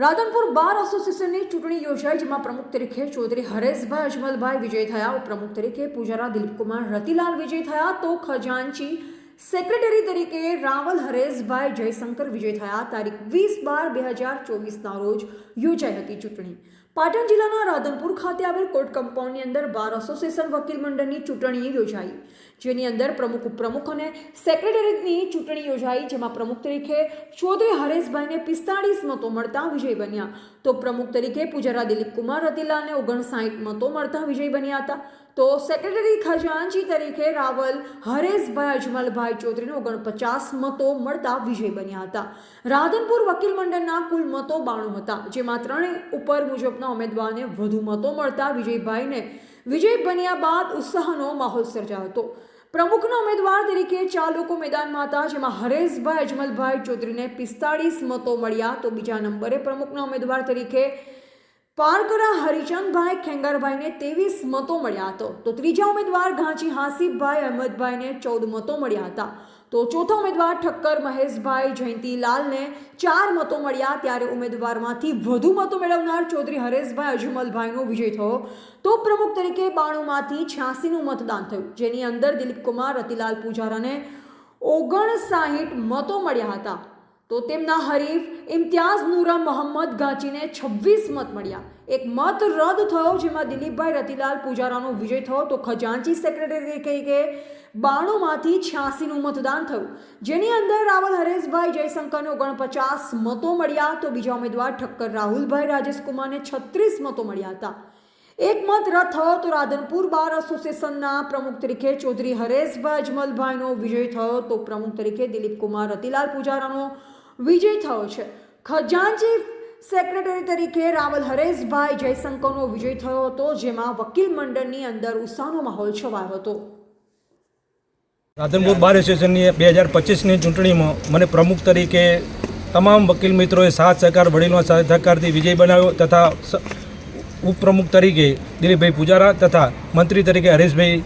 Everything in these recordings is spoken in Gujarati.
રાધનપુર બાર એસોસિએશનની ચૂંટણી યોજાઈ, જેમાં પ્રમુખ તરીકે ચૌધરી હરેશભાઈ અજમલભાઈ વિજય થયા. ઉપપ્રમુખ તરીકે પૂજારા દિલીપકુમાર રતિલાલ વિજય થયા. તો ખજાનચી સેક્રેટરી તરીકે રાવલ હરેશભાઈ જયશંકર વિજય થયા. તારીખ વીસ બાર બે હજાર ચોવીસના રોજ યોજાઈ હતી ચૂંટણી. પાટણ જિલ્લાના રાધનપુર ખાતે આવેલ કોર્ટ કમ્પાઉન્ડની અંદર બાર એસોસિએશન વકીલ મંડળની ચૂંટણી યોજાઈ, જેની અંદર પ્રમુખ, ઉપપ્રમુખ અને સેક્રેટરીની ચૂંટણી યોજાઈ, જેમાં પ્રમુખ તરીકે ચૌધરી હરેશભાઈને પિસ્તાળીસ મતો મળતા વિજય બન્યા. તો પ્રમુખ તરીકે પૂજારા દિલીપ કુમાર રતિલાને ઓગણસાઠ મતો મળતા વિજય બન્યા હતા. તો સેક્રેટરી ખજાનચી તરીકે રાવલ હરેશભાઈ અજમલભાઈ ચૌધરીને ઓગણપચાસ મતો મળતા વિજય બન્યા હતા. રાધનપુર વકીલ મંડળના કુલ મતો બાણું હતા, જેમાં ત્રણેય ઉપર મુજબના ઉમેદવારને વધુ મતો મળતા વિજયભાઈને વિજય બન્યા બાદ ઉત્સાહનો માહોલ સર્જાયો હતો. પ્રમુખના ઉમેદવાર તરીકે ચાર લોકો મેદાનમાં હતા, જેમાં હરેશભાઈ, અજમલભાઈ ચૌધરીને પિસ્તાળીસ મતો મળ્યા. તો બીજા નંબરે પ્રમુખના ઉમેદવાર તરીકે પારકરા હરિચંદભાઈ ખેંગારભાઈને ત્રેવીસ મતો મળ્યા હતો. તો ત્રીજા ઉમેદવાર ઘાંચી હાસિફભાઈ, અહેમદભાઈને ચૌદ મતો મળ્યા હતા. તો ચોથા ઉમેદવાર ઠક્કર મહેશભાઈ જયંતીલાલને ચાર મતો મળ્યા ત્યારે ઉમેદવારમાંથી વધુ મતો મેળવનાર ચૌધરી હરેશભાઈ અજમલભાઈનો વિજય થયો. તો પ્રમુખ તરીકે બાણુંમાંથી છ્યાસીનું મતદાન થયું, જેની અંદર દિલીપકુમાર, રતિલાલ પૂજારાને ઓગણસાહીઠ મતો મળ્યા હતા. તો તેમના હરીફ ઇમ્તિયાઝ નૂરા મોહમ્મદ ગાંચીને છવ્વીસ મત મળ્યા. એક મત રદ થયો જેમાં દિલીપભાઈ રતિલાલ પૂજારાનો વિજય થયો તો ખજાનચી સેક્રેટરી તરીકે બાણુંમાંથી છ્યાસીનું મતદાન થયું. જેની અંદર રાવલ હરેશભાઈ જયશંકરને ઓગણપચાસ મતો મળ્યા તો બીજા ઉમેદવાર ઠક્કર રાહુલભાઈ રાજેશકુમારને છત્રીસ મતો મળ્યા હતા. એક મત રદ થયો તો રાધનપુર બાર એસોસિએશનના પ્રમુખ તરીકે ચૌધરી હરેશભાઈ અજમલભાઈનો વિજય થયો તો પ્રમુખ તરીકે દિલીપકુમાર રતિલાલ પૂજારાનો વિજય થયો છે. ખજાનચી સેક્રેટરી તરીકે રાવલ હરેશભાઈ જયશંકરનો વિજય થયો હતો, જેમાં વકીલ મંડળની અંદર ઉત્સાહનો માહોલ છવાયો હતો. રાધનપુર બાર એસોસિએશનની બે હજાર પચીસની ચૂંટણીમાં મને પ્રમુખ તરીકે તમામ વકીલ મિત્રોએ સાથ, સહકાર વડીલો સહકારથી વિજય બનાવ્યો તથા ઉપપ્રમુખ તરીકે દિલીપભાઈ પૂજારા તથા મંત્રી તરીકે હરેશભાઈ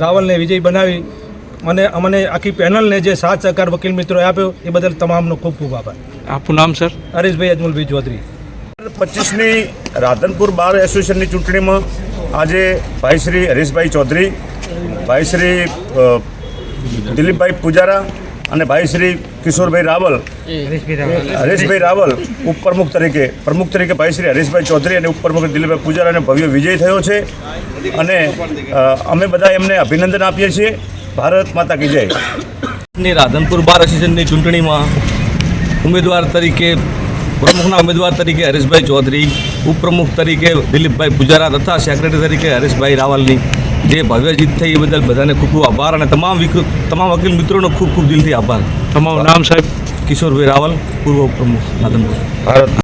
રાવલને વિજય બનાવી મને અમને આખી પેનલને જે સાથ સહકાર વકીલ મિત્રોએ આપ્યો એ બદલ તમામનો ખૂબ ખૂબ આભાર. આપનું નામ સર? હરેશભાઈ અજમલભાઈ ચૌધરી. પચીસમી રાધનપુર બાર એસોસિએશનની ચૂંટણીમાં આજે ભાઈ શ્રી હરીશભાઈ ચૌધરી ભાઈ શ્રી દિલીપભાઈ પૂજારા અને ભાઈ શ્રી કિશોરભાઈ રાવલ હરેશભાઈ રાવલ ઉપપ્રમુખ તરીકે પ્રમુખ તરીકે ભાઈ શ્રી હરીશભાઈ ચૌધરી અને ઉપપ્રમુખ દિલીપભાઈ પૂજારાને ભવ્ય વિજય થયો છે. અને અમે બધા એમને અભિનંદન આપીએ છીએ. ભારત માતા કી જય. ની રાધનપુર બાર એસોસિએશનની ચૂંટણીમાં ઉમેદવાર તરીકે પ્રમુખના ઉમેદવાર તરીકે હરેશભાઈ ચૌધરી ઉપપ્રમુખ તરીકે દિલીપભાઈ પૂજારા તથા સેક્રેટરી તરીકે હરેશભાઈ રાવલની જે ભવ્ય જીત થઈ એ બદલ બધાને ખૂબ ખૂબ આભાર અને તમામ તમામ વકીલ મિત્રોનો ખૂબ ખૂબ દિલથી આભાર. તમારું નામ સાહેબ? કિશોરભાઈ રાવલ પૂર્વ ઉપપ્રમુખ રાધનપુર. ભારત